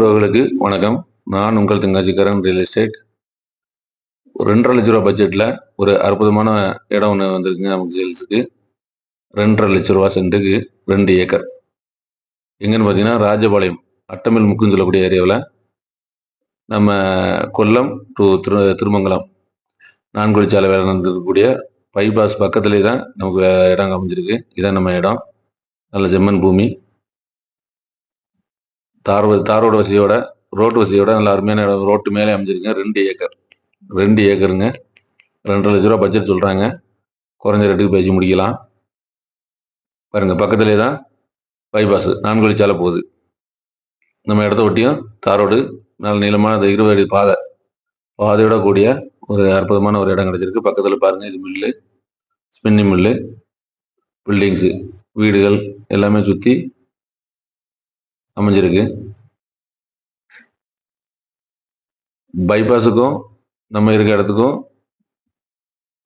உறவுகளுக்கு வணக்கம். நான் உங்கள் தெங்காசிக்காரன் ரியல் எஸ்டேட் ஒரு ரெண்டரை லட்ச ரூபா பட்ஜெட்டில் ஒரு அற்புதமான இடம் ஒன்று வந்திருக்குங்க நமக்கு சேல்ஸுக்கு ரெண்டரை லட்ச ரூபா சென்ட்டுக்கு ரெண்டு ஏக்கர். எங்கன்னு பார்த்தீங்கன்னா ராஜபாளையம் அட்டமில் முக்குன்னு சொல்லக்கூடிய ஏரியாவில் நம்ம கொல்லம் டு திரு திருமங்கலம். நான்குழிச்சாலை வேலை நடந்திருக்கக்கூடிய பைபாஸ் பக்கத்துலேயே தான் நமக்கு இடம் அமைஞ்சிருக்கு. இதான் நம்ம இடம். நல்ல செம்மன் பூமி. தார் வ- தாரோட வசதியோட ரோட்டு வசதியோட நல்ல அருமையான இடம். ரோட்டு மேலே அமைஞ்சிருங்க ரெண்டு ஏக்கர். ரெண்டு ஏக்கருங்க. ரெண்டரை லட்ச ரூபா பட்ஜெட் சொல்கிறாங்க குறைஞ்ச ரேட்டுக்கு பேசி முடிக்கலாம். பாருங்கள் பக்கத்துலேயே தான் பைபாஸ் நான்கு வழிச்சாலை போகுது. நம்ம இடத்த ஒட்டியும் தாரோடு நல்ல நீளமான அந்த இருபது அடி பாதை. பாதையோட கூடிய ஒரு அற்புதமான ஒரு இடம் கிடைச்சிருக்கு. பக்கத்தில் பாருங்கள் இது மில்லு ஸ்பின்னி மில்லு பில்டிங்ஸு வீடுகள் எல்லாமே சுற்றி அமைஞ்சிருக்கு. பைபாஸுக்கும் நம்ம இருக்க இடத்துக்கும்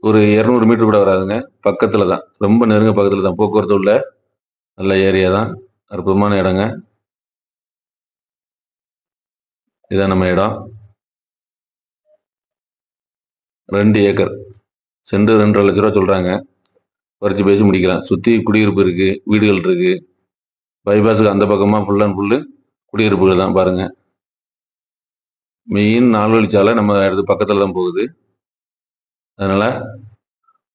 ஒரு இரநூறு மீட்டர் கூட வராதுங்க. பக்கத்தில் தான். ரொம்ப நெருங்க பக்கத்தில் தான். போக்குவரத்து உள்ள நல்ல ஏரியா தான். அற்புதமான இடங்க. இதான் நம்ம இடம். ரெண்டு ஏக்கர். சென்று ரெண்டரை லட்ச ரூபா சொல்கிறாங்க குறைச்சி பேசி முடிக்கலாம். சுற்றி குடியிருப்பு இருக்குது வீடுகள் இருக்குது பைபாஸுக்கு அந்த பக்கமாக ஃபுல் அண்ட் ஃபுல்லு குடியிருப்புகள் தான் பாருங்கள் மெயின் நால்வழிச்சாலை நம்ம இடத்து பக்கத்தில் தான் போகுது. அதனால்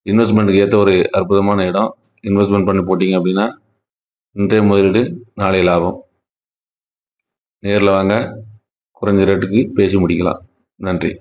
இன்வெஸ்ட்மெண்ட்டுக்கு ஏற்ற ஒரு அற்புதமான இடம். இன்வெஸ்ட்மெண்ட் பண்ணி போட்டிங்க அப்படின்னா இன்றைய முதலீடு நாளை லாபம். நேரில் வாங்க. குறைஞ்ச ரேட்டுக்கு பேசி முடிக்கலாம். நன்றி.